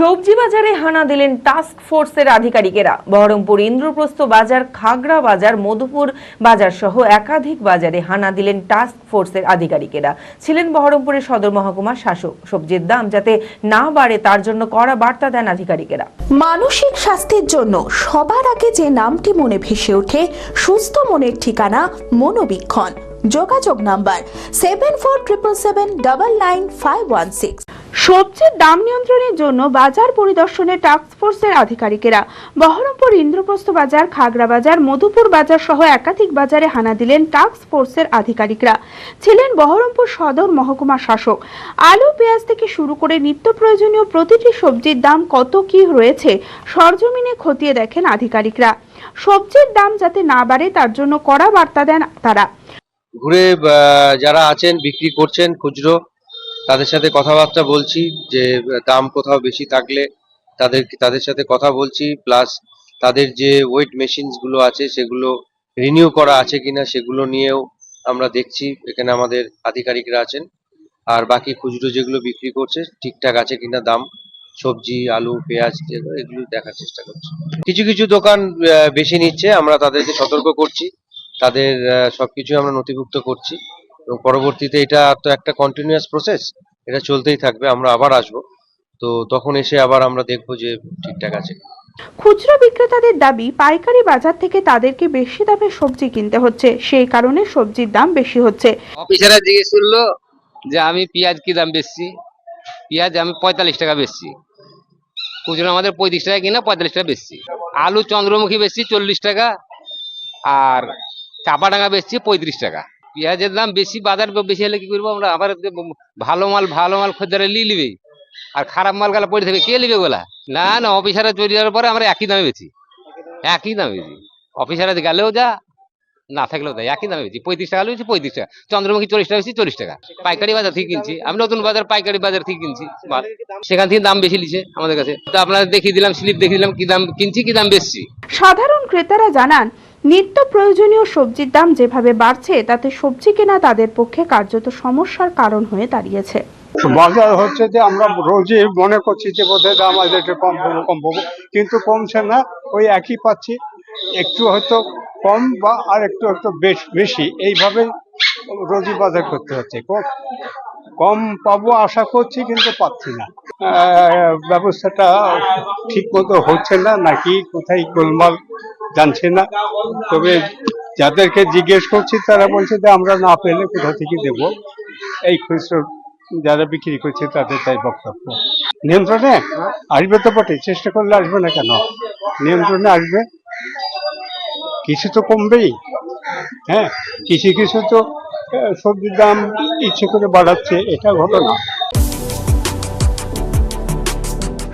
সবজি বাজারে হানা দিলেন টাস্ক ফোর্সের আধিকারিকেরা। বহরমপুর ইন্দ্রপ্রস্থ বাজার, খাগড়া বাজার, মধুপুর বাজার সহ একাধিক বাজারে হানা দিলেন টাস্ক ফোর্সের আধিকারিকেরা। ছিলেন বহরমপুরের সদর মহকুমার শাসক। সবজির দাম যাতে না বাড়ে, তার জন্য কড়া বার্তা দেন আধিকারিকেরা। মানসিক স্বাস্থ্যের জন্য সবার আগে যে নামটি মনে ভেসে ওঠে, সুস্থ মনের ঠিকানা মনোবীক্ষণ। যোগাযোগ number seven four triple seven double nine five one six সবজির দাম নিয়ন্ত্রণের জন্য বাজার পরিদর্শনে টাস্কফোর্সের আধিকারিকেরা বহরমপুর ইন্দ্রপ্রস্থ বাজার, খাগড়া বাজার, মধুপুর বাজার সহ একাধিক বাজারে হানা দিলেন টাস্কফোর্সের আধিকারিকরা। ছিলেন বহরমপুর সদর মহকুমা শাসক। আলু, পেঁয়াজ থেকে শুরু করে নিত্য প্রয়োজনীয় প্রতিটি সবজির দাম কত কি রয়েছে সরজমিনে খতিয়ে দেখেন আধিকারিকরা। সবজির দাম যাতে না বাড়ে তার জন্য কড়া বার্তা দেন তারা। ঘুরে যারা আছেন, বিক্রি করছেন খুচরো তাদের সাথে কথাবার্তা বলছি যে, দাম কোথাও বেশি থাকলে তাদের তাদের সাথে কথা বলছি প্লাস তাদের যে ওয়েট মেশিনসগুলো আছে, সেগুলো রিনিউ করা আছে কিনা সেগুলো নিয়েও আমরা দেখছি, এখানে আমাদের আধিকারিকরা আছেন। আর বাকি খুচরো যেগুলো বিক্রি করছে, ঠিকঠাক আছে কিনা দাম, সবজি, আলু, পেঁয়াজ এগুলো দেখার চেষ্টা করছি। কিছু কিছু দোকান বেশি নিচ্ছে, আমরা তাদেরকে সতর্ক করছি। তাদের সবকিছু আমরা নথিভুক্ত করছি। এবং পরবর্তীতে এটা তো একটা কন্টিনিউয়াস প্রসেস এটা চলতেই থাকবে আমরা আবার আসব। তো তখন এসে আবার আমরা দেখব যে ঠিকঠাক আছে খুচরো বিক্রেতাদের দাবি পাইকারি বাজার থেকে তাদেরকে বেশি দামে সবজি কিনতে হচ্ছে সেই কারণে সবজির দাম বেশি হচ্ছে। অফিসাররা জিজ্ঞেস করল যে আমি পেঁয়াজ কি দাম বেচছি? পেঁয়াজ আমি পঁয়তাল্লিশ টাকা বেচছি। খুচরো আমাদের পঁয়ত্রিশ টাকা কিনা পঁয়তাল্লিশ টাকা বেচছি। আলু চন্দ্রমুখী বেচছি চল্লিশ টাকা আর চাপাডাঙ্গা বেচছি পঁয়ত্রিশ টাকা। পেঁয়াজের দাম বেশি, বাজার বেশি হলে কি করব আমরা? আবার ভালো মাল ভালো মাল খদ্দারে নিয়ে নিবে। আর খারাপ মাল গালা পড়ে থাকবে। কে নিবে গোলা না না অফিসারে চলে যাওয়ার পরে আমরা একই দামে বেচি। একই দামে বেচি। অফিসাররা গেলেও যা, না থাকলেও তাই। একই দামে বেশি পঁয়ত্রিশ টাকা বেশি পঁয়ত্রিশ টাকা। চন্দ্রমুখী চল্লিশ টাকা বেশি চল্লিশ টাকা। পাইকারি বাজার থেকে কিনছি। আমি নতুন বাজার, পাইকারি বাজার থেকে কিনছি। মাল সেখান থেকে দাম বেশি লিছে আমাদের কাছে। তো আপনাদের দেখিয়ে দিলাম, স্লিপ দেখিয়ে দিলাম, কি দাম কিনছি, কি দাম বেচছি। সাধারণ ক্রেতারা জানান নিত্য প্রয়োজনীয় সবজির দাম যেভাবে বাড়ছে, তাতে সবজি কেনা তাদের পক্ষে কার্যত সমস্যার কারণ হয়ে দাঁড়িয়েছে। বাজার হচ্ছে যে আমরা রোজই মনে করছি যে বোধহয় দাম আজ একটু কম পাবো কম পাবো কিন্তু কমছে না, ওই একই পাচ্ছি। একটু হয়তো কম বা আর একটু একটু বেশ বেশি। এইভাবে রোজই বাজার করতে হচ্ছে। কম পাবো আশা করছি, কিন্তু পাচ্ছি না। ব্যবস্থাটা ঠিক মতো হচ্ছে না, নাকি কোথায় গোলমাল জানছে না। তবে যাদেরকে জিজ্ঞেস করছি, তারা বলছে যে আমরা না পেলে কোথা থেকে দেবো? এই খুচরো যারা বিক্রি করছে, তাদের তাই বক্তব্য। নিয়ন্ত্রণে আসবে তো বটে, চেষ্টা করলে আসবে না কেন? নিয়ন্ত্রণে আসবে। কিছু তো কমবেই হ্যাঁ? কিছু কিছু তো সবজির দাম ইচ্ছে করে বাড়াচ্ছে, এটা ঘটনা।